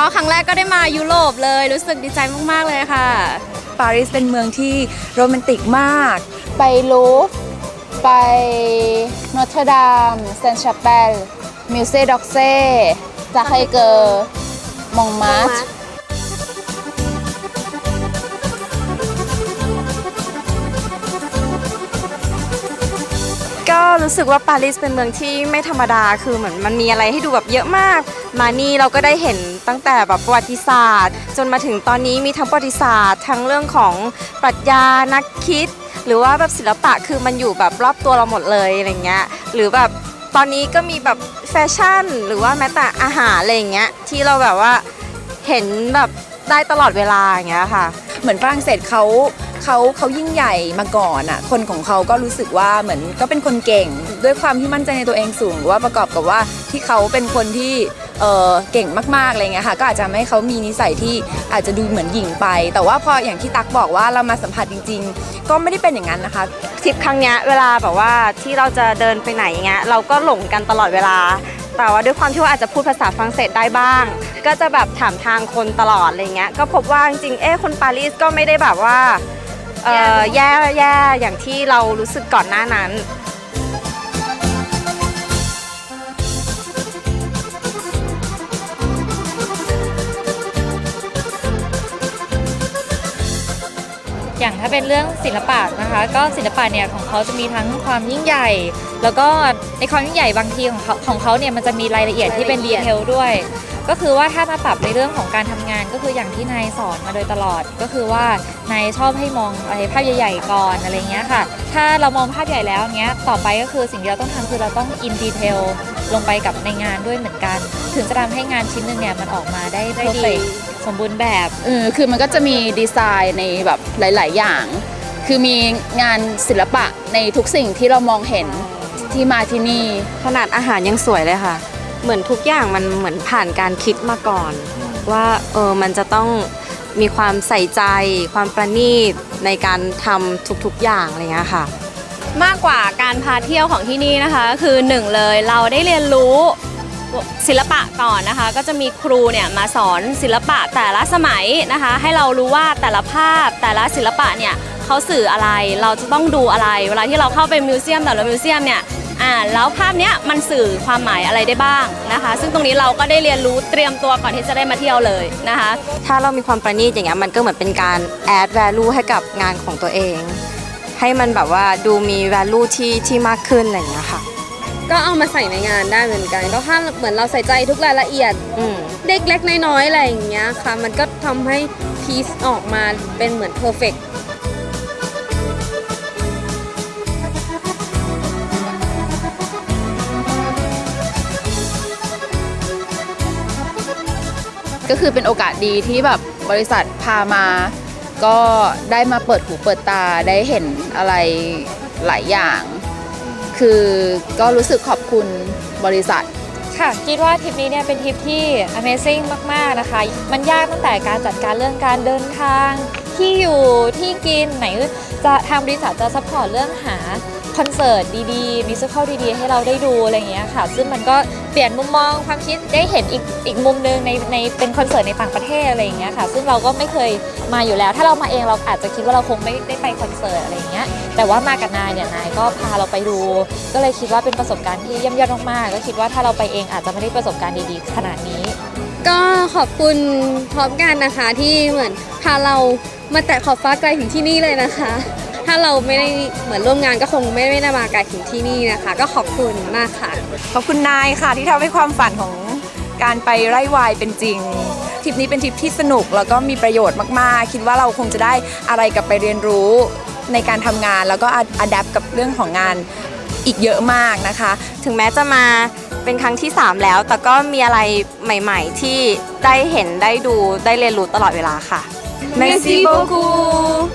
ก็ครั้งแรกก็ได้มายุโรปเลย รู้สึกดีใจมาก ๆ เลยค่ะ ปารีสเป็นเมืองที่โรแมนติกมาก ไปลูฟ์ไปนอตเทร์ดามเซนต์ชาเปลมิวเซ่ด็อกเซ่ซาไคเกอร์มองมาร์ รู้สึกว่าปารีสเป็นเมืองที่ไม่ธรรมดาคือเหมือนมันมีอะไรให้ดูแบบเยอะมาก มานี่เราก็ได้เห็นตั้งแต่แบบประวัติศาสตร์ จนมาถึงตอนนี้มีทั้งประวัติศาสตร์ ทั้งเรื่องของปรัชญานักคิด หรือว่าแบบศิลปะคือมันอยู่แบบรอบตัวเราหมดเลยอะไรเงี้ยหรือแบบตอนนี้ก็มีแบบแฟชั่น หรือว่าแม้แต่อาหารอะไรเงี้ยที่เราแบบว่าเห็นแบบได้ตลอดเวลาอย่างเงี้ยค่ะ เหมือนฝรั่งเศสเขา เขาเขายิ่งใหญ่มาก่อนอะ คนของเขาก็รู้สึกว่าเหมือนก็เป็นคนเก่ง ด้วยความที่มั่นใจในตัวเองสูงหรือว่าประกอบกับว่าที่เขาเป็นคนที่เออเก่งมากๆอะไรเงี้ยค่ะ ก็อาจจะทำให้เขามีนิสัยที่อาจจะดูเหมือนหญิงไป แต่ว่าพออย่างที่ตักบอกว่าเรามาสัมผัสจริง ๆ ก็ไม่ได้เป็นอย่างนั้นนะคะทริปครั้งเนี้ยเวลาแบบว่าที่เราจะเดินไปไหนอย่างเงี้ยเราก็หลงกันตลอดเวลา แต่ว่าด้วยความที่ว่าอาจจะพูดภาษาฝรั่งเศสได้บ้าง ก็จะแบบถามทางคนตลอดอะไรเงี้ยก็พบว่าจริงๆเอ๊ะคนปารีสก็ไม่ได้แบบว่า เอ่อแย่แย่อย่างที่เรารู้สึกก่อนหน้านั้น อย่างถ้าเป็นเรื่องศิลปะนะคะก็ศิลปะเนี่ยของเขาจะมีทั้งความยิ่งใหญ่ แล้วก็ในความยิ่งใหญ่บางทีของเขาของเขาเนี่ยมันจะมีรายละเอียดที่เป็นดีเทลด้วย ก็คือว่าถ้ามาปรับในเรื่องของการทำงานก็คืออย่างที่นายสอนมาโดยตลอด ก็คือว่านายชอบให้มองอะไรภาพใหญ่ๆก่อนอะไรเงี้ยค่ะ ถ้าเรามองภาพใหญ่แล้วเงี้ยต่อไปก็คือสิ่งที่เราต้องทำคือเราต้องอินดีเทลลงไปกับในงานด้วยเหมือนกัน ถึงจะทำให้งานชิ้นหนึ่งเนี่ยมันออกมาได้เพอร์เฟกสมบูรณ์แบบเออคือมันก็จะมีดีไซน์ในแบบหลาย ๆ อย่าง คือมีงานศิลปะในทุกสิ่งที่เรามองเห็นที่มาที่นี่ขนาดอาหารยังสวยเลยค่ะ เหมือนทุกอย่างมันเหมือนผ่านการคิดมาก่อน ว่าเออมันจะต้องมีความใส่ใจ ความประณีตในการทำทุกๆอย่างอะไรเงี้ยค่ะ มากกว่าการพาเที่ยวของที่นี่นะคะก็คือหนึ่งเลยเราได้เรียนรู้ศิลปะก่อนนะคะ ก็จะมีครูเนี่ยมาสอนศิลปะแต่ละสมัยนะคะ ให้เรารู้ว่าแต่ละภาพแต่ละศิลปะเนี่ยเขาสื่ออะไรเราจะต้องดูอะไร เวลาที่เราเข้าไปมิวเซียมแต่ละมิวเซียมเนี่ย อ่าแล้วภาพเนี้ยมันสื่อความหมายอะไรได้บ้างนะคะ ซึ่งตรงนี้เราก็ได้เรียนรู้เตรียมตัวก่อนที่จะได้มาเที่ยวเลยนะคะ ถ้าเรามีความประณีตอย่างเงี้ยมันก็เหมือนเป็นการ add value ให้กับงานของตัวเอง ให้มันแบบว่าดูมี value ที่ที่มากขึ้นอะไรอย่างเงี้ยค่ะ ก็เอามาใส่ในงานได้เหมือนกัน ก็ถ้าเหมือนเราใส่ใจทุกรายละเอียดอืม เล็กๆน้อยๆอะไรอย่างเงี้ยค่ะ มันก็ทำให้พีซออกมาเป็นเหมือนเพอร์เฟก ก็คือเป็นโอกาสดีที่แบบบริษัทพามา ก็ได้มาเปิดหูเปิดตาได้เห็นอะไรหลายอย่าง คือก็รู้สึกขอบคุณบริษัทค่ะคิดว่าทริปนี้เนี่ยเป็นทริปที่ Amazing มาก ๆ นะคะ มันยากตั้งแต่การจัดการเรื่องการเดินทาง ที่อยู่ที่กินไหนจะทางบริษัทจะซัพพอร์ตเรื่องหาคอนเสิร์ตดีๆมิวสิควลดีๆ ให้เราได้ดูอะไรอย่างเงี้ยค่ะ ซึ่งมันก็เปลี่ยนมุมมองความคิดได้เห็นอีกอีกมุมหนึงในในเป็นคอนเสิร์ตในต่างประเทศอะไรอย่างเงี้ยค่ะ ซึ่งเราก็ไม่เคยมาอยู่แล้ว ถ้าเรามาเองเราอาจจะคิดว่าเราคงไม่ได้ไปคอนเสิร์ตอะไรอย่างเงี้ย แต่ว่ามากับนายเนี่ยนายก็พาเราไปดู ก็เลยคิดว่าเป็นประสบการณ์ที่เยี่ยมยอดมากๆก็คิดว่าถ้าเราไปเองอาจจะไม่ได้ประสบการณ์ดีๆ ขนาดนี้ ก็ขอบคุณพร้อมกันนะคะที่เหมือนพาเรา มาแตะขอบฟ้าไกลถึงที่นี่เลยนะคะ ถ้าเราไม่ได้เหมือนร่วมงานก็คงไม่ได้มาไกลถึงที่นี่นะคะ ก็ขอบคุณมากค่ะ ขอบคุณนายค่ะที่ทำให้ความฝันของการไปไร่วายเป็นจริงทริปนี้เป็นทริปที่สนุกแล้วก็มีประโยชน์มากๆ คิดว่าเราคงจะได้อะไรกลับไปเรียนรู้ในการทำงานแล้วก็อัดแอปกับเรื่องของงานอีกเยอะมากนะคะ ถึงแม้จะมาเป็นครั้งที่ 3 แล้ว แต่ก็มีอะไรใหม่ ๆ ที่ได้เห็นได้ดูได้เรียนรู้ตลอดเวลาค่ะ Merci beaucoup